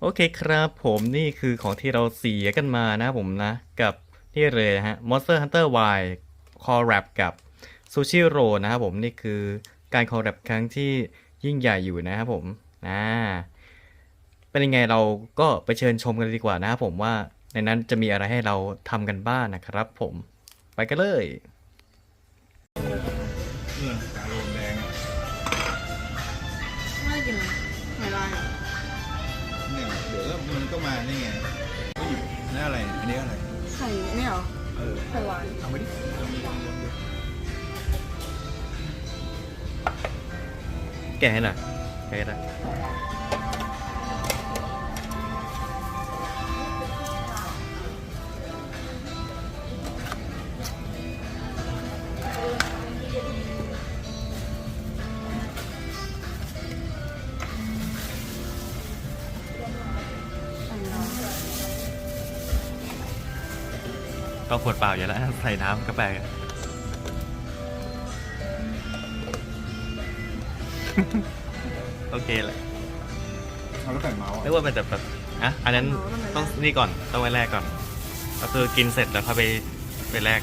โอเคครับผมนี่คือของที่เราเสียกันมานะผมนะ กับนี่เลยฮะ Monster Hunter Y c o l l a b กับ Sushi Roll นะครับผมนี่คือการ c o l l a b ครั้งที่ยิ่งใหญ่อยู่นะครับผมอ่าเป็นยังไงเราก็ไปเชิญชมกันดีกว่านะครับผมว่าในนั้นจะมีอะไรให้เราทำกันบ้างนะครับผมไปกันเลยเงื่อนกาโลนแดงไม่กินไม่ได้ เนี่ยเดี๋ยวมันก็มานี่ไงก็หยิบนี่อะไร อันนี้อะไร ไข่เนี่ยเหรอ เออไข่หวาน เอาไปดิลองลองลองดูแกะให้หน่อยแกะให้หน่อย ก็ขวดเปล่าอยู่แล้วใส่น้ำก็แปลกโอเคแหละเอาแล้วไก่เมาส์นึกอะว่ามันจะแบบอะอันนั้นต้องนี่ก่อนต้องไปแรกก่อน ก็คือกินเสร็จแล้วค่อยไปไปแรก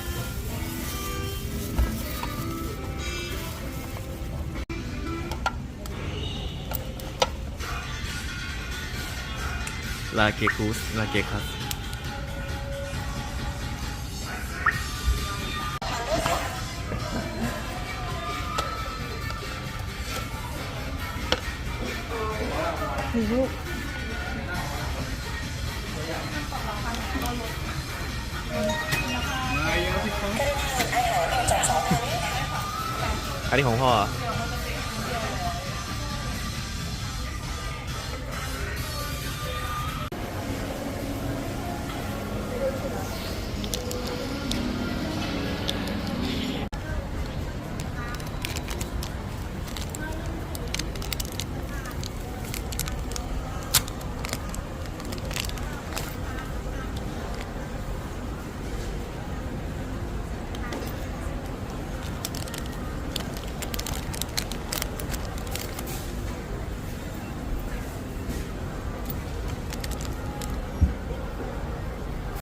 ลาเกคูสลาเกคัส หนึ่งลูกอันนี้ของพ่อ